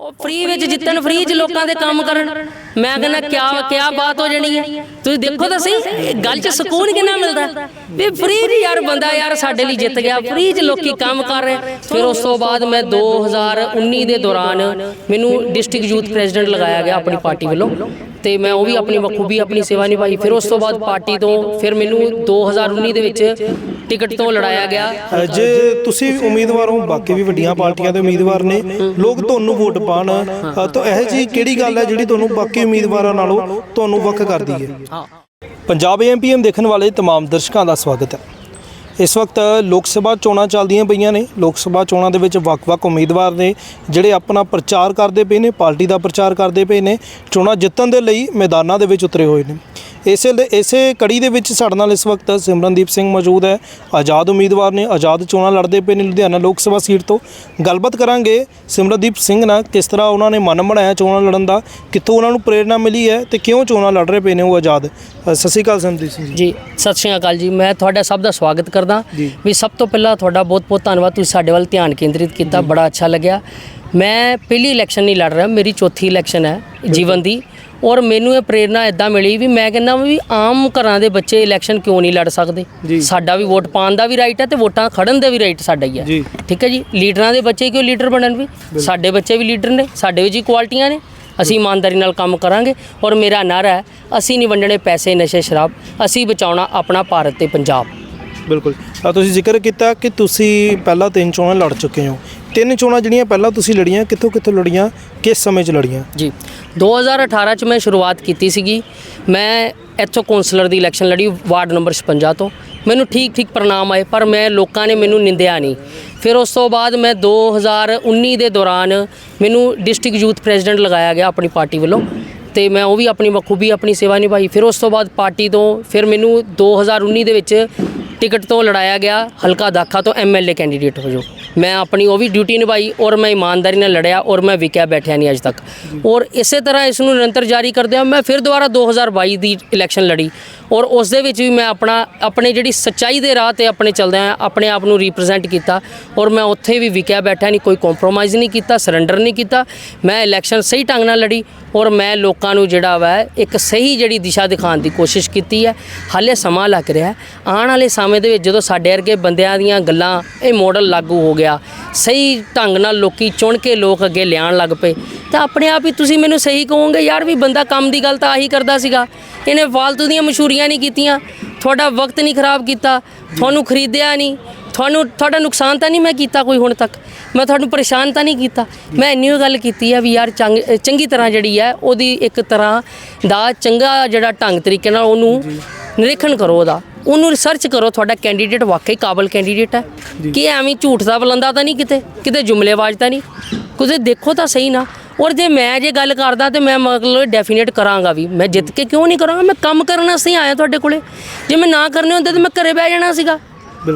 ਉਹ ਫ੍ਰੀ ਵਿੱਚ ਜਿੱਤਣ ਫ੍ਰੀ ਚ ਲੋਕਾਂ ਦੇ ਕੰਮ ਕਰਨ। ਮੈਂ ਕਹਿੰਦਾ ਕਿਆ ਕਿਆ ਬਾਤ ਹੋ ਜਾਣੀ ਹੈ? ਤੁਸੀਂ ਦੇਖੋ ਤਾਂ ਸਹੀ ਇਹ ਗੱਲ 'ਚ ਸਕੂਨ ਕਿੰਨਾ ਮਿਲਦਾ? ਵੀ ਫ੍ਰੀ ਦੀ ਯਾਰ ਬੰਦਾ ਯਾਰ ਸਾਡੇ ਲਈ ਜਿੱਤ ਗਿਆ। ਫ੍ਰੀ 'ਚ ਲੋਕੀ ਕੰਮ ਕਰ ਰਹੇ। ਫਿਰ ਉਸ ਤੋਂ ਬਾਅਦ ਮੈਂ 2019 ਦੇ ਦੌਰਾਨ ਮੈਨੂੰ ਡਿਸਟ੍ਰਿਕਟ ਯੂਥ ਪ੍ਰੈਜ਼ੀਡੈਂਟ ਲਗਾਇਆ ਗਿਆ ਆਪਣੀ ਪਾਰਟੀ ਵੱਲੋਂ। ਤੇ ਮੈਂ ਉਹ ਵੀ ਆਪਣੀ ਬਖੂਬੀ ਆਪਣੀ ਸੇਵਾ ਨਿਭਾਈ। ਫਿਰ ਉਸ ਤੋਂ ਬਾਅਦ ਪਾਰਟੀ ਤੋਂ ਫਿਰ ਮੈਨੂੰ 2019 ਦੇ ਵਿੱਚ ਟਿਕਟ ਤੋਂ ਲੜਾਇਆ ਗਿਆ ਅ, ਜੇ ਤੁਸੀਂ ਉਮੀਦਵਾਰ ਹੋ ਬਾਕੀ ਵੀ ਵੱਡੀਆਂ ਪਾਰਟੀਆਂ ਦੇ ਉਮੀਦਵਾਰ ਨੇ ਲੋਕ ਤੁਹਾਨੂੰ ਵੋਟ ਪਾਣ ਤਾਂ ਇਹ ਜੀ ਕਿਹੜੀ ਗੱਲ ਹੈ ਜਿਹੜੀ ਤੁਹਾਨੂੰ ਬਾਕੀ ਉਮੀਦਵਾਰਾਂ ਨਾਲੋਂ ਤੁਹਾਨੂੰ ਵੱਖ ਕਰਦੀ ਹੈ ਹਾਂ ਪੰਜਾਬ ਐਮਪੀਐਮ ਦੇਖਣ ਵਾਲੇ तमाम ਦਰਸ਼ਕਾਂ ਦਾ ਸਵਾਗਤ ਹੈ ਇਸ ਵਕਤ ਲੋਕ ਸਭਾ ਚੋਣਾਂ ਚੱਲਦੀਆਂ ਪਈਆਂ ਨੇ। ਲੋਕ ਸਭਾ ਚੋਣਾਂ ਦੇ ਵਿੱਚ ਵੱਖ-ਵੱਖ ਉਮੀਦਵਾਰ ਨੇ, ਜਿਹੜੇ ਆਪਣਾ ਪ੍ਰਚਾਰ ਕਰਦੇ ਪਏ ਨੇ, ਪਾਰਟੀ ਦਾ ਪ੍ਰਚਾਰ ਕਰਦੇ ਪਏ ਨੇ। ਚੋਣਾਂ ਜਿੱਤਣ ਦੇ ਲਈ ਮੈਦਾਨਾਂ ਦੇ ਵਿੱਚ ਉਤਰੇ ਹੋਏ ਨੇ। ਇਸੇ ਲਈ- ਇਸੇ ਕੜੀ ਦੇ ਵਿੱਚ ਸਾਡੇ ਨਾਲ ਇਸ ਵਕਤ ਸਿਮਰਨਦੀਪ ਸਿੰਘ ਮੌਜੂਦ ਹੈ। ਆਜ਼ਾਦ ਉਮੀਦਵਾਰ ਨੇ ਆਜ਼ਾਦ ਚੋਣਾਂ ਲੜਦੇ ਪਏ ਨੇ ਲੁਧਿਆਣਾ ਲੋਕ ਸਭਾ ਸੀਟ ਤੋਂ। ਗੱਲਬਾਤ ਕਰਾਂਗੇ ਸਿਮਰਨਦੀਪ ਸਿੰਘ ਨਾਲ, ਕਿਸ ਤਰ੍ਹਾਂ ਉਹਨਾਂ ਨੇ ਮਨ ਬਣਾਇਆ ਚੋਣਾਂ ਲੜਨ ਦਾ, ਕਿੱਥੋਂ ਉਹਨਾਂ ਨੂੰ ਪ੍ਰੇਰਣਾ ਮਿਲੀ ਹੈ ਤੇ ਕਿਉਂ ਚੋਣਾਂ ਲੜ ਰਹੇ ਪਏ ਨੇ ਉਹ ਆਜ਼ਾਦ। ਸਤਿ ਸ਼੍ਰੀ ਅਕਾਲ ਸਿਮਰਦੀਪ ਸਿੰਘ ਜੀ, ਸਤਿ ਸ਼੍ਰੀ ਅਕਾਲ ਜੀ। ਮੈਂ ਤੁਹਾਡਾ ਸਭ ਦਾ ਸਵਾਗਤ ਕਰਦਾ ਜੀ। ਵੀ ਸਭ ਤੋਂ ਪਹਿਲਾਂ ਤੁਹਾਡਾ ਬਹੁਤ-ਬਹੁਤ ਧੰਨਵਾਦ ਤੁਸੀਂ ਸਾਡੇ ਵੱਲ ਧਿਆਨ ਕੇਂਦਰਿਤ ਕੀਤਾ ਬੜਾ ਅੱਛਾ ਲੱਗਿਆ। ਮੈਂ ਪਹਿਲੀ ਇਲੈਕਸ਼ਨ ਨਹੀਂ ਲੜ ਰਿਹਾ ਮੇਰੀ ਚੌਥੀ ਇਲੈਕਸ਼ਨ ਹੈ ਜੀਵਨ ਦੀ। ਔਰ ਮੈਨੂੰ ਇਹ ਪ੍ਰੇਰਣਾ ਇਦਾਂ ਮਿਲੀ ਵੀ ਮੈਂ ਕਹਿੰਦਾ ਵੀ ਆਮ ਘਰਾਂ ਦੇ ਬੱਚੇ ਇਲੈਕਸ਼ਨ ਕਿਉਂ ਨਹੀਂ ਲੜ ਸਕਦੇ। ਸਾਡਾ ਵੀ ਵੋਟ ਪਾਉਣ ਦਾ ਵੀ ਰਾਈਟ ਹੈ ਤੇ ਵੋਟਾਂ ਖੜਨ ਦਾ ਵੀ ਰਾਈਟ ਸਾਡਾ ਹੀ ਹੈ। ਠੀਕ ਹੈ ਜੀ? ਲੀਡਰਾਂ ਦੇ ਬੱਚੇ ਕਿਉਂ ਲੀਡਰ ਬਣਨ ਵੀ? ਸਾਡੇ ਬੱਚੇ ਵੀ ਲੀਡਰ ਨੇ ਸਾਡੇ ਵਿੱਚ ਹੀ ਕੁਆਲਿਟੀਆਂ ਨੇ। ਅਸੀਂ ਇਮਾਨਦਾਰੀ ਨਾਲ ਕੰਮ ਕਰਾਂਗੇ ਔਰ ਮੇਰਾ ਨਾਰਾ ਹੈ ਅਸੀਂ ਨਹੀਂ ਵੰਡਣੇ ਪੈਸੇ ਨਸ਼ੇ ਸ਼ਰਾਬ ਅਸੀਂ ਬਚਾਉਣਾ ਆਪਣਾ ਭਾਰਤ ਤੇ ਪੰਜਾਬ। ਬਿਲਕੁਲ। ਤਾਂ ਤੁਸੀਂ ਜ਼ਿਕਰ ਕੀਤਾ ਕਿ ਤੁਸੀਂ ਪਹਿਲਾਂ ਤਿੰਨ ਚੋਣਾਂ ਲੜ ਚੁੱਕੇ ਹੋ। ਤਿੰਨ ਚੋਣਾਂ ਜਿਹੜੀਆਂ ਪਹਿਲਾਂ ਤੁਸੀਂ ਲੜੀਆਂ, ਕਿੱਥੋਂ ਕਿੱਥੋਂ ਲੜੀਆਂ, ਕਿਸ ਸਮੇਂ 'ਚ ਲੜੀਆਂ? ਜੀ। 2018 ਚ ਮੈਂ ਸ਼ੁਰੂਆਤ ਕੀਤੀ ਸੀਗੀ। ਮੈਂ ਇੱਥੋਂ ਕੌਂਸਲਰ ਦੀ ਇਲੈਕਸ਼ਨ ਲੜੀ, ਵਾਰਡ ਨੰਬਰ 56 ਤੋਂ। ਮੈਨੂੰ ਠੀਕ ਠੀਕ ਪ੍ਰਣਾਮ ਆਏ, ਪਰ ਮੈਂ, ਲੋਕਾਂ ਨੇ ਮੈਨੂੰ ਨਿੰਦਿਆ ਨਹੀਂ। ਫਿਰ ਉਸ ਤੋਂ ਬਾਅਦ ਮੈਂ 2019 ਦੇ ਦੌਰਾਨ ਮੈਨੂੰ ਡਿਸਟ੍ਰਿਕਟ ਯੂਥ ਪ੍ਰੈਜ਼ੀਡੈਂਟ ਲਗਾਇਆ ਗਿਆ ਆਪਣੀ ਪਾਰਟੀ ਵੱਲੋਂ। ਤੇ ਮੈਂ ਉਹ ਵੀ ਆਪਣੀ ਬਖੂਬੀ ਆਪਣੀ ਸੇਵਾ ਨਿਭਾਈ। ਫਿਰ ਉਸ ਤੋਂ ਬਾਅਦ ਪਾਰਟੀ ਤੋਂ ਫਿਰ ਮੈਨੂੰ 2019 ਦੇ ਵਿੱਚ ਟਿਕਟ ਤੋਂ ਲੜਾਇਆ ਗਿਆ, ਹਲਕਾ ਦਾਖਾ ਤੋਂ ਐਮਐਲਏ ਕੈਂਡੀਡੇਟ ਹੋ ਜੋ ਮੈਂ ਆਪਣੀ ਉਹ ਵੀ ਡਿਊਟੀ ਨਿਭਾਈ ਔਰ ਮੈਂ ਇਮਾਨਦਾਰੀ ਨਾਲ ਲੜਿਆ ਔਰ ਮੈਂ ਵਿਕਿਆ ਬੈਠਿਆ ਨਹੀਂ ਅੱਜ ਤੱਕ। ਔਰ ਇਸੇ ਤਰ੍ਹਾਂ ਇਸ ਨੂੰ ਨਿਰੰਤਰ ਜਾਰੀ ਕਰਦਿਆਂ ਮੈਂ ਫਿਰ ਦੁਬਾਰਾ 2022 ਦੀ ਇਲੈਕਸ਼ਨ ਲੜੀ। ਔਰ ਉਸ ਦੇ ਵਿੱਚ ਵੀ ਮੈਂ ਆਪਣਾ, ਆਪਣੇ ਜਿਹੜੀ ਸੱਚਾਈ ਦੇ ਰਾਹ ਤੇ ਆਪਣੇ ਚੱਲਦਿਆਂ ਆਪਣੇ ਆਪ ਨੂੰ ਰਿਪਰੈਜ਼ੈਂਟ ਕੀਤਾ ਔਰ ਮੈਂ ਉੱਥੇ ਵੀ ਵਿਕਿਆ ਬੈਠਾ ਨਹੀਂ, ਕੋਈ ਕੰਪਰੋਮਾਈਜ਼ ਨਹੀਂ ਕੀਤਾ ਸਰੈਂਡਰ ਨਹੀਂ ਕੀਤਾ। ਮੈਂ ਇਲੈਕਸ਼ਨ ਸਹੀ ਢੰਗ ਨਾਲ ਲੜੀ ਔਰ ਮੈਂ ਲੋਕਾਂ ਨੂੰ ਜਿਹੜਾ ਵਾ ਇੱਕ ਸਹੀ ਜਿਹੜੀ ਦਿਸ਼ਾ ਦਿਖਾਉਣ ਦੀ ਕੋਸ਼ਿਸ਼ ਕੀਤੀ ਹੈ। ਹਾਲੇ ਸਮਾਂ ਲੱਗ ਰਿਹਾ ਆਉਣ ਵਾਲੇ ਸਮੇਂ ਦੇ ਵਿੱਚ ਜਦੋਂ ਸਾਡੇ ਵਰਗੇ ਬੰਦਿਆਂ ਦੀਆਂ ਗੱਲਾਂ ਇਹ ਮਾਡਲ ਲਾਗੂ ਹੋ ਗਿਆ, ਸਹੀ ਢੰਗ ਨਾਲ ਲੋਕੀ ਚੁਣ ਕੇ ਲੋਕ ਅੱਗੇ ਲਿਆਉਣ ਲੱਗ ਪਏ। ਤਾਂ ਆਪਣੇ ਆਪ ਹੀ ਤੁਸੀਂ ਮੈਨੂੰ ਸਹੀ ਕਹੋਗੇ ਯਾਰ ਵੀ ਬੰਦਾ ਕੰਮ ਦੀ ਗੱਲ ਤਾਂ ਆਹੀ ਕਰਦਾ ਸੀਗਾ। ਇਹਨੇ ਫਾਲਤੂ ਦੀਆਂ ਮਸ਼ਹੂਰੀਆਂ ਨਹੀਂ ਕੀਤੀਆਂ ਤੁਹਾਡਾ ਵਕਤ ਨਹੀਂ ਖਰਾਬ ਕੀਤਾ ਤੁਹਾਨੂੰ ਖਰੀਦਿਆ ਨਹੀਂ ਤੁਹਾਨੂੰ ਤੁਹਾਡਾ ਨੁਕਸਾਨ ਤਾਂ ਨਹੀਂ ਮੈਂ ਕੀਤਾ ਕੋਈ ਹੁਣ ਤੱਕ। ਮੈਂ ਤੁਹਾਨੂੰ ਪਰੇਸ਼ਾਨ ਤਾਂ ਨਹੀਂ ਕੀਤਾ। ਮੈਂ ਇੰਨੀ ਗੱਲ ਕੀਤੀ ਹੈ ਵੀ ਯਾਰ ਚੰਗ ਚੰਗੀ ਤਰ੍ਹਾਂ ਜਿਹੜੀ ਹੈ ਉਹਦੀ ਇੱਕ ਤਰ੍ਹਾਂ ਦਾ ਚੰਗਾ ਜਿਹੜਾ ਢੰਗ ਤਰੀਕੇ ਨਾਲ ਉਹਨੂੰ ਨਿਰੀਖਣ ਕਰੋ ਉਹਦਾ। ਉਹਨੂੰ ਰਿਸਰਚ ਕਰੋ ਤੁਹਾਡਾ ਕੈਂਡੀਡੇਟ ਵਾਕਈ ਕਾਬਲ ਕੈਂਡੀਡੇਟ ਹੈ। ਕਿ ਐਵੇਂ ਝੂਠ ਦਾ ਬਲੰਦਾ ਤਾਂ ਨਹੀਂ ਕਿਤੇ ਕਿਤੇ ਜੁਮਲੇਬਾਜ਼ ਤਾਂ ਨਹੀਂ। ਕੁਝ ਦੇਖੋ ਤਾਂ ਸਹੀ ਨਾ। ਔਰ ਜੇ ਮੈਂ ਜੇ ਗੱਲ ਕਰਦਾ ਤੇ ਮੈਂ ਮਤਲਬ ਡੈਫੀਨੇਟ ਕਰਾਂਗਾ ਵੀ, ਮੈਂ ਜਿੱਤ ਕੇ ਕਿਉਂ ਨਹੀਂ ਕਰਾਂਗਾ? ਮੈਂ ਕੰਮ ਕਰਨ ਵਾਸਤੇ ਆਇਆ ਤੁਹਾਡੇ ਕੋਲੇ। ਜੇ ਮੈਂ ਨਾ ਕਰਨੇ ਹੁੰਦੇ ਤਾਂ ਮੈਂ ਘਰੇ ਬਹਿ ਜਾਣਾ ਸੀਗਾ।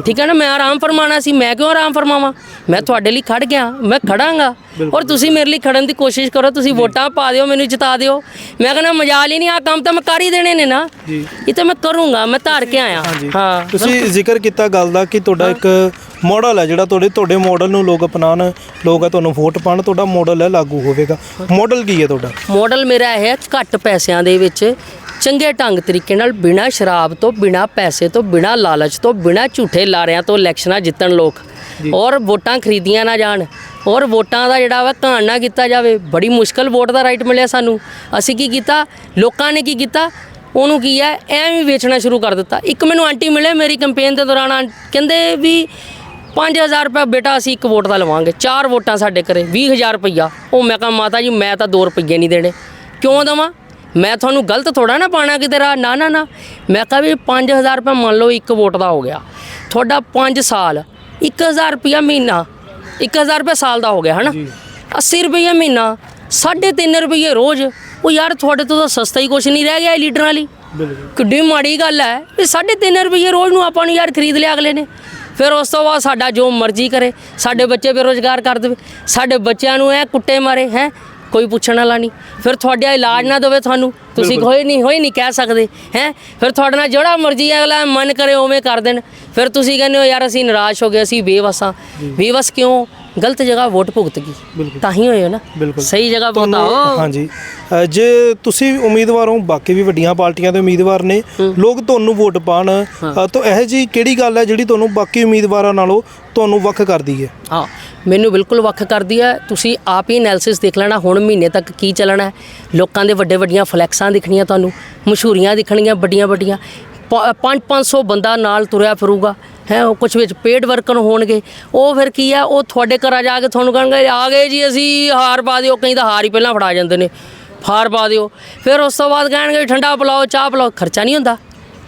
ਠੀਕ ਹੈ ਨਾ ਮੈਂ ਆਰਾਮ ਫਰਮਾਣਾ ਸੀ ਮੈਂ ਕਿਉਂ ਆਰਾਮ ਫਰਮਾਵਾਂ? ਮੈਂ ਤੁਹਾਡੇ ਲਈ ਖੜ ਗਿਆ ਮੈਂ ਖੜਾਂਗਾ। ਔਰ ਤੁਸੀਂ ਮੇਰੇ ਲਈ ਖੜਨ ਦੀ ਕੋਸ਼ਿਸ਼ ਕਰੋ ਤੁਸੀਂ ਵੋਟਾਂ ਪਾ ਦਿਓ ਮੈਨੂੰ ਜਿਤਾ ਦਿਓ। ਮੈਂ ਕਹਿੰਦਾ ਮਜਾਲ ਹੀ ਨਹੀਂ ਆ ਕੰਮ ਤਾਂ ਮੈਂ ਕਰ ਹੀ ਦੇਣੇ ਨੇ ਨਾ। ਜੀ। ਇਹ ਤਾਂ ਮੈਂ ਕਰੂੰਗਾ ਮੈਂ ਧਾਰ ਕੇ ਆਇਆ। ਹਾਂ ਤੁਸੀਂ ਜ਼ਿਕਰ ਕੀਤਾ ਗੱਲ ਦਾ ਕਿ ਤੁਹਾਡਾ ਇੱਕ ਮਾਡਲ ਹੈ ਜਿਹੜਾ ਤੁਹਾਡੇ ਤੁਹਾਡੇ ਮਾਡਲ ਨੂੰ ਲੋਕ ਅਪਣਾਉਣ ਲੋਕ ਆ ਤੁਹਾਨੂੰ ਵੋਟ ਪਾਣ ਤੁਹਾਡਾ ਮਾਡਲ ਹੈ ਲਾਗੂ ਹੋਵੇਗਾ। ਮਾਡਲ ਕੀ ਹੈ ਤੁਹਾਡਾ? ਮਾਡਲ ਮੇਰਾ ਇਹ ਹੈ ਘੱਟ ਪੈਸਿਆਂ ਦੇ ਵਿੱਚ ਚੰਗੇ ਢੰਗ ਤਰੀਕੇ ਨਾਲ ਬਿਨਾ ਸ਼ਰਾਬ ਤੋਂ ਬਿਨਾ ਪੈਸੇ ਤੋਂ ਬਿਨਾ ਲਾਲਚ ਤੋਂ ਬਿਨਾ ਝੂਠੇ ਲਾਰਿਆਂ ਤੋਂ ਇਲੈਕਸ਼ਨਾਂ ਜਿੱਤਣ ਲੋਕ। ਔਰ ਵੋਟਾਂ ਖਰੀਦੀਆਂ ਨਾ ਜਾਣ। ਔਰ ਵੋਟਾਂ ਦਾ ਜਿਹੜਾ ਵਾ ਘਾਣ ਨਾ ਕੀਤਾ ਜਾਵੇ। ਬੜੀ ਮੁਸ਼ਕਲ ਵੋਟ ਦਾ ਰਾਈਟ ਮਿਲਿਆ ਸਾਨੂੰ। ਅਸੀਂ ਕੀ ਕੀਤਾ? ਲੋਕਾਂ ਨੇ ਕੀ ਕੀਤਾ? ਉਹਨੂੰ ਕੀ ਹੈ ਐਵੇਂ ਵੇਚਣਾ ਸ਼ੁਰੂ ਕਰ ਦਿੱਤਾ। ਇੱਕ ਮੈਨੂੰ ਆਂਟੀ ਮਿਲੇ ਮੇਰੀ ਕੈਂਪੇਨ ਦੇ ਦੌਰਾਨ। ਕਹਿੰਦੇ ਵੀ 5000 ਰੁਪਏ ਬੇਟਾ ਅਸੀਂ ਇੱਕ ਵੋਟ ਦਾ ਲਵਾਂਗੇ। ਚਾਰ ਵੋਟਾਂ ਸਾਡੇ ਘਰੇ 20000 ਰੁਪਈਆ ਉਹ ਮੈਂ ਕਹਾਂ ਮਾਤਾ ਜੀ ਮੈਂ ਤਾਂ 2 ਰੁਪਈਏ ਨਹੀਂ ਦੇਣੇ। ਕਿਉਂ ਦਵਾਂ? ਮੈਂ ਤੁਹਾਨੂੰ ਗਲਤ ਥੋੜਾ ਨਾ ਪਾਣਾ ਕਿਤੇ ਰਾ ਨਾ ਨਾ ਨਾ। ਮੈਂ ਕਹਾਂ ਵੀ 5000 ਰੁਪਏ ਮੰਨ ਲਓ ਇੱਕ ਵੋਟ ਦਾ ਹੋ ਗਿਆ। ਤੁਹਾਡਾ 5 ਸਾਲ 1000 ਰੁਪਈਆ ਮਹੀਨਾ 1000 ਰੁਪਏ ਸਾਲ ਦਾ ਹੋ ਗਿਆ ਹਨਾ? 80 ਰੁਪਈਆ ਮਹੀਨਾ 3.5 ਰੁਪਈਏ ਰੋਜ਼। ਉਹ ਯਾਰ ਤੁਹਾਡੇ ਤੋਂ ਤਾਂ ਸਸਤਾ ਹੀ ਕੁਝ ਨਹੀਂ ਰਹਿ ਗਿਆ ਲੀਡਰਾਂ ਲਈ। ਕਿੱਡੀ ਮਾੜੀ ਗੱਲ ਹੈ ਵੀ 3.5 ਰੁਪਏ ਰੋਜ਼ ਨੂੰ ਆਪਾਂ ਨੂੰ ਯਾਰ ਖਰੀਦ ਲਿਆ ਅਗਲੇ ਨੇ। ਫਿਰ ਉਸ ਤੋਂ ਬਾਅਦ ਸਾਡਾ ਜੋ ਮਰਜ਼ੀ ਕਰੇ ਸਾਡੇ ਬੱਚੇ ਬੇਰੋਜ਼ਗਾਰ ਕਰ ਦੇਵੇ। ਸਾਡੇ ਬੱਚਿਆਂ ਨੂੰ ਐ ਕੁੱਟੇ ਮਾਰੇ ਹੈ? ਕੋਈ ਪੁੱਛਣ ਵਾਲਾ ਨਹੀਂ। ਫਿਰ ਤੁਹਾਡਾ ਇਲਾਜ ਨਾ ਦੇਵੇ ਤੁਹਾਨੂੰ। ਤੁਸੀਂ ਹੋਏ ਨਹੀਂ ਹੋਏ ਨਹੀਂ ਕਹਿ ਸਕਦੇ ਹੈ? ਫਿਰ ਤੁਹਾਡੇ ਨਾਲ ਜਿਹੜਾ ਮਰਜ਼ੀ ਅਗਲਾ ਮਨ ਕਰੇ ਉਵੇਂ ਕਰ ਦੇਣ। ਫਿਰ ਤੁਸੀਂ ਕਹਿੰਦੇ ਹੋ ਯਾਰ ਅਸੀਂ ਨਿਰਾਸ਼ ਹੋ ਗਏ ਅਸੀਂ ਬੇਵਸਾਂ ਬੇਵਸ ਕਿਉਂ? ਗਲਤ ਜਗ੍ਹਾ ਵੋਟ ਭੁਗਤ ਗਈ। ਤਾਂ ਹੀ ਹੋਏ ਨਾ। ਸਹੀ ਜਗ੍ਹਾ ਬਤਾਓ ਹਾਂਜੀ। ਜੇ ਤੁਸੀਂ ਉਮੀਦਵਾਰ ਹੋ ਬਾਕੀ ਵੀ ਵੱਡੀਆਂ ਪਾਰਟੀਆਂ ਦੇ ਉਮੀਦਵਾਰ ਨੇ ਲੋਕ ਤੁਹਾਨੂੰ ਵੋਟ ਪਾਣ। ਤਾਂ ਇਹ ਜੀ ਕਿਹੜੀ ਗੱਲ ਹੈ ਜਿਹੜੀ ਤੁਹਾਨੂੰ ਬਾਕੀ ਉਮੀਦਵਾਰਾਂ ਨਾਲੋਂ ਤੁਹਾਨੂੰ ਵੱਖ ਕਰਦੀ ਹੈ? ਹਾਂ। ਮੈਨੂੰ ਬਿਲਕੁਲ ਵੱਖ ਕਰਦੀ ਹੈ। ਤੁਸੀਂ ਆਪ ਹੀ ਐਨਾਲਿਸਿਸ ਦੇਖ ਲੈਣਾ, ਹੁਣ ਮਹੀਨੇ ਤੱਕ ਕੀ ਚੱਲਣਾ ਹੈ। ਲੋਕਾਂ ਦੇ ਵੱਡੇ ਵੱਡੀਆਂ ਫਲੈਕਸਾਂ ਦਿਖਣੀਆਂ ਤੁਹਾਨੂੰ, ਮਸ਼ਹੂਰੀਆਂ ਦਿਖਣਗੀਆਂ ਵੱਡੀਆਂ ਵੱਡੀਆਂ। 5-500 ਬੰਦਾ ਨਾਲ ਤੁਰਿਆ ਫਿਰੂਗਾ, ਹੈ, ਉਹ ਕੁਝ ਵਿੱਚ ਪੇਡ ਵਰਕਰ ਹੋਣਗੇ। ਉਹ ਫਿਰ ਕੀ ਆ ਉਹ ਤੁਹਾਡੇ ਘਰਾਂ ਜਾ ਕੇ ਤੁਹਾਨੂੰ ਕਹਿਣਗੇ, ਆ ਗਏ ਜੀ ਅਸੀਂ, ਹਾਰ ਪਾ ਦਿਓ। ਕਈ ਤਾਂ ਹਾਰ ਹੀ ਪਹਿਲਾਂ ਫੜਾ ਜਾਂਦੇ ਨੇ, ਹਾਰ ਪਾ ਦਿਓ। ਫਿਰ ਉਸ ਤੋਂ ਬਾਅਦ ਕਹਿਣਗੇ, ਠੰਡਾ ਪਿਲਾਓ, ਚਾਹ ਪਿਲਾਓ। ਖਰਚਾ ਨਹੀਂ ਹੁੰਦਾ।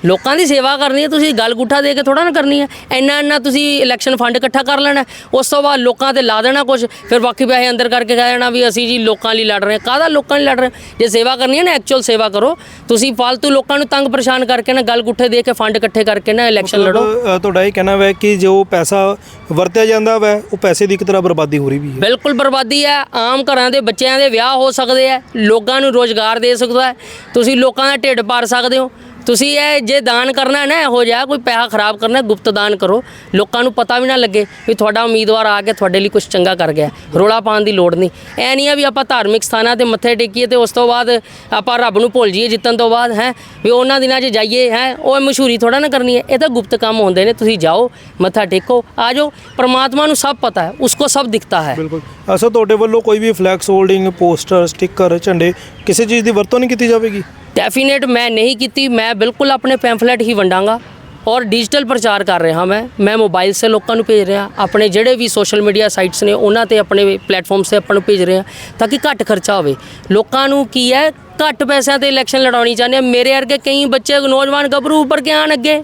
ਲੋਕਾਂ ਦੀ ਸੇਵਾ ਕਰਨੀ ਹੈ ਤੁਸੀਂ ਗੱਲ ਗੁੱਠਾ ਦੇ ਕੇ ਥੋੜਾ ਨਾ ਕਰਨੀ ਹੈ। ਇੰਨਾ ਇੰਨਾ ਤੁਸੀਂ ਇਲੈਕਸ਼ਨ ਫੰਡ ਇਕੱਠਾ ਕਰ ਲੈਣਾ ਹੈ। ਉਸ ਤੋਂ ਬਾਅਦ ਲੋਕਾਂ ਤੇ ਲਾ ਦੇਣਾ ਕੁਝ ਫਿਰ ਬਾਕੀ ਪੈਸੇ ਅੰਦਰ ਕਰਕੇ ਕਹਿ ਦੇਣਾ ਵੀ ਅਸੀਂ ਜੀ ਲੋਕਾਂ ਲਈ ਲੜ ਰਹੇ ਹਾਂ। ਕਾਹਦਾ ਲੋਕਾਂ ਲਈ ਲੜ ਰਹੇ ਹਾਂ? ਜੇ ਸੇਵਾ ਕਰਨੀ ਹੈ ਨਾ ਐਕਚੁਅਲ ਸੇਵਾ ਕਰੋ। ਤੁਸੀਂ ਫालतू ਲੋਕਾਂ ਨੂੰ ਤੰਗ ਪਰੇਸ਼ਾਨ ਕਰਕੇ ਨਾ ਗੱਲ ਗੁੱਠੇ ਦੇ ਕੇ ਫੰਡ ਇਕੱਠੇ ਕਰਕੇ ਨਾ ਇਲੈਕਸ਼ਨ ਲੜੋ। ਤੁਹਾਡਾ ਇਹ ਕਹਿਣਾ ਹੈ ਕਿ ਜੋ ਪੈਸਾ ਵਰਤਿਆ ਜਾਂਦਾ ਵੈ ਉਹ ਪੈਸੇ ਦੀ ਇੱਕ ਤਰ੍ਹਾਂ ਬਰਬਾਦੀ ਹੋ ਰਹੀ ਵੀ ਹੈ। ਬਿਲਕੁਲ ਬਰਬਾਦੀ ਹੈ। ਆਮ ਘਰਾਂ ਦੇ ਬੱਚਿਆਂ ਦੇ ਵਿਆਹ ਹੋ ਸਕਦੇ ਆ ਲੋਕਾਂ ਨੂੰ ਰੋਜ਼ਗਾਰ ਦੇ ਸਕਦਾ ਹੈ। ਤੁਸੀਂ ਲੋਕਾਂ ਦਾ ਢਿੱਡ ਭਰ ਸਕਦੇ ਹੋ। ਤੁਸੀਂ ਇਹ ਜੇ ਦਾਨ ਕਰਨਾ ਹੈ ਨਾ, ਇਹੋ ਜਿਹਾ ਕੋਈ ਪੈਸਾ ਖਰਾਬ ਕਰਨਾ ਗੁਪਤ ਦਾਨ ਕਰੋ। ਲੋਕਾਂ ਨੂੰ ਪਤਾ ਵੀ ਨਾ ਲੱਗੇ ਵੀ ਤੁਹਾਡਾ ਉਮੀਦਵਾਰ ਆ ਕੇ ਤੁਹਾਡੇ ਲਈ ਕੁਝ ਚੰਗਾ ਕਰ ਗਿਆ। ਰੋਲਾ ਪਾਉਣ ਦੀ ਲੋੜ ਨਹੀਂ। ਐ ਨਹੀਂ ਆ ਵੀ ਆਪਾਂ ਧਾਰਮਿਕ ਸਥਾਨਾਂ ਤੇ ਮੱਥੇ ਟੇਕੀਏ ਤੇ ਉਸ ਤੋਂ ਬਾਅਦ ਆਪਾਂ ਰੱਬ ਨੂੰ ਭੁੱਲ ਜਾਈਏ ਜਿੱਤਣ ਤੋਂ ਬਾਅਦ, ਹੈ, ਵੀ ਉਹਨਾਂ ਦਿਨਾਂ 'ਚ ਜਾਈਏ, ਹੈ, ਉਹ ਮਸ਼ਹੂਰੀ ਥੋੜਾ ਨਾ ਕਰਨੀ ਹੈ। ਇਹ ਤਾਂ ਗੁਪਤ ਕੰਮ ਹੁੰਦੇ ਨੇ, ਤੁਸੀਂ ਜਾਓ, ਮੱਥਾ ਟੇਕੋ, ਆ ਜਾਓ। ਪਰਮਾਤਮਾ ਨੂੰ ਸਭ ਪਤਾ ਹੈ ਉਸਕੋ ਸਭ ਦਿਖਤਾ ਹੈ। ਬਿਲਕੁਲ। ਅਸੋ ਤੁਹਾਡੇ ਵੱਲੋਂ ਕੋਈ ਵੀ ਫਲੈਕਸ ਹੋਲਡਿੰਗ ਪੋਸਟਰ ਸਟicker ਝੰਡੇ, ਕਿਸੇ ਚੀਜ਼ ਦੀ ਵਰਤੋਂ ਨਹੀਂ ਕੀਤੀ ਜਾਵੇਗੀ? ਡੈਫੀਨੇਟ ਮੈਂ ਨਹੀਂ ਕੀਤੀ, ਮੈਂ ਬਿਲਕੁਲ ਆਪਣੇ ਪੈਂਫਲੇਟ ਹੀ ਵੰਡਾਂਗਾ ਔਰ ਡਿਜੀਟਲ ਪ੍ਰਚਾਰ ਕਰ ਰਿਹਾ ਮੈਂ। ਮੈਂ ਮੋਬਾਈਲ ਸੇ ਲੋਕਾਂ ਨੂੰ ਭੇਜ ਰਿਹਾ, ਆਪਣੇ ਜਿਹੜੇ ਵੀ ਸੋਸ਼ਲ ਮੀਡੀਆ ਸਾਈਟਸ ਨੇ, ਉਹਨਾਂ ਤੇ ਆਪਣੇ ਪਲੇਟਫਾਰਮਸ ਤੇ ਆਪਾਂ ਨੂੰ ਭੇਜ ਰਿਹਾ ਤਾਂ ਕਿ ਘੱਟ ਖਰਚਾ ਹੋਵੇ। ਲੋਕਾਂ ਨੂੰ ਕੀ ਹੈ, ਘੱਟ ਪੈਸਿਆਂ ਤੇ ਇਲੈਕਸ਼ਨ ਲੜਾਉਣੀ ਚਾਹੁੰਦੇ ਆ। ਮੇਰੇ ਵਰਗੇ ਕਈ ਬੱਚੇ ਨੌਜਵਾਨ ਗੱਭਰੂ ਉੱਪਰ ਕੇ ਆਣ ਅੱਗੇ?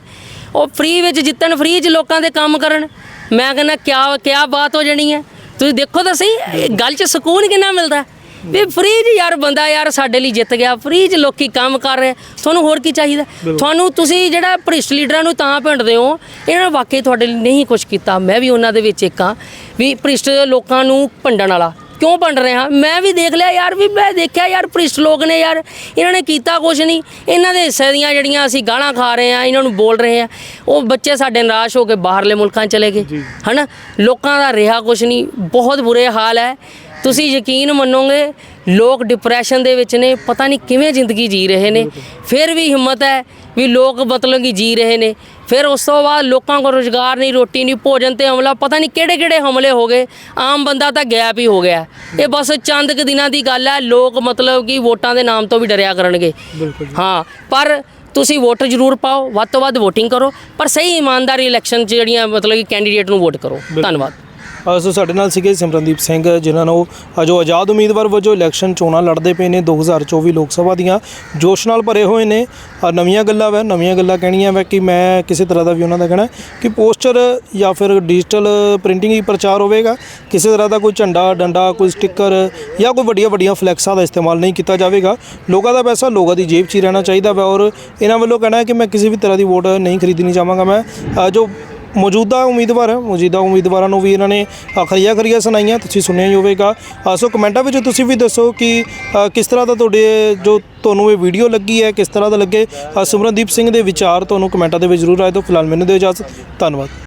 ਉਹ ਫ੍ਰੀ ਵਿੱਚ ਜਿੱਤਣ ਫ੍ਰੀ 'ਚ ਲੋਕਾਂ ਦੇ ਕੰਮ ਕਰਨ। ਮੈਂ ਕਹਿੰਦਾ, ਕਿਆ ਕਿਆ ਬਾਤ ਹੋ ਜਾਣੀ ਹੈ। ਤੁਸੀਂ ਦੇਖੋ ਤਾਂ ਸਹੀ ਗੱਲ 'ਚ ਸਕੂਨ ਕਿੰਨਾ ਮਿਲਦਾ ਵੀ ਫ੍ਰੀ 'ਚ ਯਾਰ ਬੰਦਾ ਯਾਰ ਸਾਡੇ ਲਈ ਜਿੱਤ ਗਿਆ ਫ੍ਰੀ 'ਚ ਲੋਕੀ ਕੰਮ ਕਰ ਰਹੇ ਤੁਹਾਨੂੰ ਹੋਰ ਕੀ ਚਾਹੀਦਾ? ਤੁਹਾਨੂੰ ਤੁਸੀਂ ਜਿਹੜਾ ਭ੍ਰਿਸ਼ਟ ਲੀਡਰਾਂ ਨੂੰ ਤਾਂ ਭਿੰਡਦੇ ਹੋ ਇਹਨਾਂ ਨੇ ਵਾਕਈ ਤੁਹਾਡੇ ਲਈ ਨਹੀਂ ਕੁਝ ਕੀਤਾ। ਮੈਂ ਵੀ ਉਹਨਾਂ ਦੇ ਵਿੱਚ ਇੱਕ ਹਾਂ ਵੀ ਭ੍ਰਿਸ਼ਟ ਲੋਕਾਂ ਨੂੰ ਭੰਡਣ ਵਾਲਾ। ਕਿਉਂ ਭੰਡ ਰਹੇ ਹਾਂ? ਮੈਂ ਵੀ ਦੇਖ ਲਿਆ ਯਾਰ ਵੀ ਮੈਂ ਦੇਖਿਆ ਯਾਰ ਭ੍ਰਿਸ਼ਟ ਲੋਕ ਨੇ ਯਾਰ ਇਹਨਾਂ ਨੇ ਕੀਤਾ ਕੁਝ ਨਹੀਂ। ਇਹਨਾਂ ਦੇ ਹਿੱਸੇ ਦੀਆਂ ਜਿਹੜੀਆਂ ਅਸੀਂ ਗਾਲਾਂ ਖਾ ਰਹੇ ਹਾਂ ਇਹਨਾਂ ਨੂੰ ਬੋਲ ਰਹੇ ਹਾਂ ਉਹ ਬੱਚੇ ਸਾਡੇ ਨਿਰਾਸ਼ ਹੋ ਕੇ ਬਾਹਰਲੇ ਮੁਲਕਾਂ ਚਲੇ ਗਏ। ਹਨਾ? ਲੋਕਾਂ ਦਾ ਰਿਹਾ ਕੁਝ ਨਹੀਂ। ਬਹੁਤ ਬੁਰੇ ਹਾਲ ਹੈ। ਤੁਸੀਂ ਯਕੀਨ ਮੰਨੋਗੇ ਲੋਕ ਡਿਪਰੈਸ਼ਨ ਦੇ ਵਿੱਚ ਨੇ ਪਤਾ ਨਹੀਂ ਕਿਵੇਂ ਜ਼ਿੰਦਗੀ ਜੀ ਰਹੇ ਨੇ। ਫਿਰ ਵੀ ਹਿੰਮਤ ਹੈ ਵੀ ਲੋਕ ਮਤਲਬ ਕਿ ਜੀ ਰਹੇ ਨੇ। ਫਿਰ ਉਸ ਤੋਂ ਬਾਅਦ ਲੋਕਾਂ ਕੋਲ ਰੋਜ਼ਗਾਰ ਨਹੀਂ ਰੋਟੀ ਨਹੀਂ ਭੋਜਨ ਤੇ ਹਮਲਾ ਪਤਾ ਨਹੀਂ ਕਿਹੜੇ ਕਿਹੜੇ ਹਮਲੇ ਹੋ ਗਏ। ਆਮ ਬੰਦਾ ਤਾਂ ਗੈਪ ਹੀ ਹੋ ਗਿਆ। ਇਹ ਬਸ ਚੰਦ ਕੁ ਦਿਨਾਂ ਦੀ ਗੱਲ ਹੈ ਲੋਕ ਮਤਲਬ ਕਿ ਵੋਟਾਂ ਦੇ ਨਾਮ ਤੋਂ ਵੀ ਡਰਿਆ ਕਰਨਗੇ। ਹਾਂ ਪਰ ਤੁਸੀਂ ਵੋਟ ਜ਼ਰੂਰ ਪਾਓ ਵੱਧ ਤੋਂ ਵੱਧ VOTING ਕਰੋ ਪਰ ਸਹੀ ਇਮਾਨਦਾਰੀ ਇਲੈਕਸ਼ਨ 'ਚ ਜਿਹੜੀਆਂ ਮਤਲਬ ਕਿ ਕੈਂਡੀਡੇਟ ਨੂੰ ਵੋਟ ਕਰੋ। ਧੰਨਵਾਦ। ਸੋ ਸਾਡੇ ਨਾਲ ਸੀਗੇ ਸਿਮਰਨਦੀਪ ਸਿੰਘ, ਜਿਨ੍ਹਾਂ ਨੂੰ ਜੋ ਆਜ਼ਾਦ ਉਮੀਦਵਾਰ ਵਜੋਂ ਇਲੈਕਸ਼ਨ ਚੋਣਾਂ ਲੜਦੇ ਪਏ ਨੇ 2024 ਲੋਕ ਸਭਾ ਦੀਆਂ। ਜੋਸ਼ ਨਾਲ ਭਰੇ ਹੋਏ ਨੇ। ਨਵੀਆਂ ਗੱਲਾਂ ਵੈ, ਨਵੀਆਂ ਗੱਲਾਂ ਕਹਿਣੀਆਂ ਵੈ ਕਿ ਮੈਂ ਕਿਸੇ ਤਰ੍ਹਾਂ ਦਾ ਵੀ ਉਹਨਾਂ ਦਾ ਕਹਿਣਾ ਕਿ ਪੋਸਟਰ ਜਾਂ ਫਿਰ ਡਿਜੀਟਲ ਪ੍ਰਿੰਟਿੰਗ ਹੀ ਪ੍ਰਚਾਰ ਹੋਵੇਗਾ। ਕਿਸੇ ਤਰ੍ਹਾਂ ਦਾ ਕੋਈ ਝੰਡਾ, ਡੰਡਾ, ਕੋਈ ਸਟicker ਜਾਂ ਕੋਈ ਵੱਡੀਆਂ ਵੱਡੀਆਂ ਫਲੈਕਸਾਂ ਦਾ ਇਸਤੇਮਾਲ ਨਹੀਂ ਕੀਤਾ ਜਾਵੇਗਾ। ਲੋਕਾਂ ਦਾ ਪੈਸਾ ਲੋਕਾਂ ਦੀ ਜੇਬ 'ਚ ਹੀ ਰਹਿਣਾ ਚਾਹੀਦਾ ਵੈ ਔਰ ਇਹਨਾਂ ਵੱਲੋਂ ਕਹਿਣਾ ਹੈ ਕਿ ਮੈਂ ਕਿਸੇ ਵੀ ਤਰ੍ਹਾਂ ਦੀ ਵੋਟ ਨਹੀਂ ਖਰੀਦਣੀ ਚਾਹਾਂਗਾ ਮੈਂ। ਜੋ ਮੌਜੂਦਾ ਉਮੀਦਵਾਰ ਮੌਜੂਦਾ ਉਮੀਦਵਾਰਾਂ ਨੂੰ ਵੀ ਇਹਨਾਂ ਨੇ ਅ, ਖਰੀਆਂ ਖਰੀਆਂ ਸੁਣਾਈਆਂ ਤੁਸੀਂ ਸੁਣਿਆ ਹੀ ਹੋਵੇਗਾ। ਅ, ਸੋ ਕਮੈਂਟਾਂ ਵਿੱਚ ਤੁਸੀਂ ਵੀ ਦੱਸੋ ਕਿ ਕਿਸ ਤਰ੍ਹਾਂ ਦਾ ਤੁਹਾਡੇ ਜੋ ਤੁਹਾਨੂੰ ਇਹ ਵੀਡੀਓ ਲੱਗੀ ਹੈ ਕਿਸ ਤਰ੍ਹਾਂ ਦਾ ਲੱਗੇ। ਸਿਮਰਨਦੀਪ ਸਿੰਘ ਦੇ ਵਿਚਾਰ ਤੁਹਾਨੂੰ ਕਮੈਂਟਾਂ ਦੇ ਵਿੱਚ ਜ਼ਰੂਰ ਆਏ ਤੋਂ ਫਿਲਹਾਲ ਮੈਨੂੰ ਦਿਓ ਇਜਾਜ਼ਤ। ਧੰਨਵਾਦ।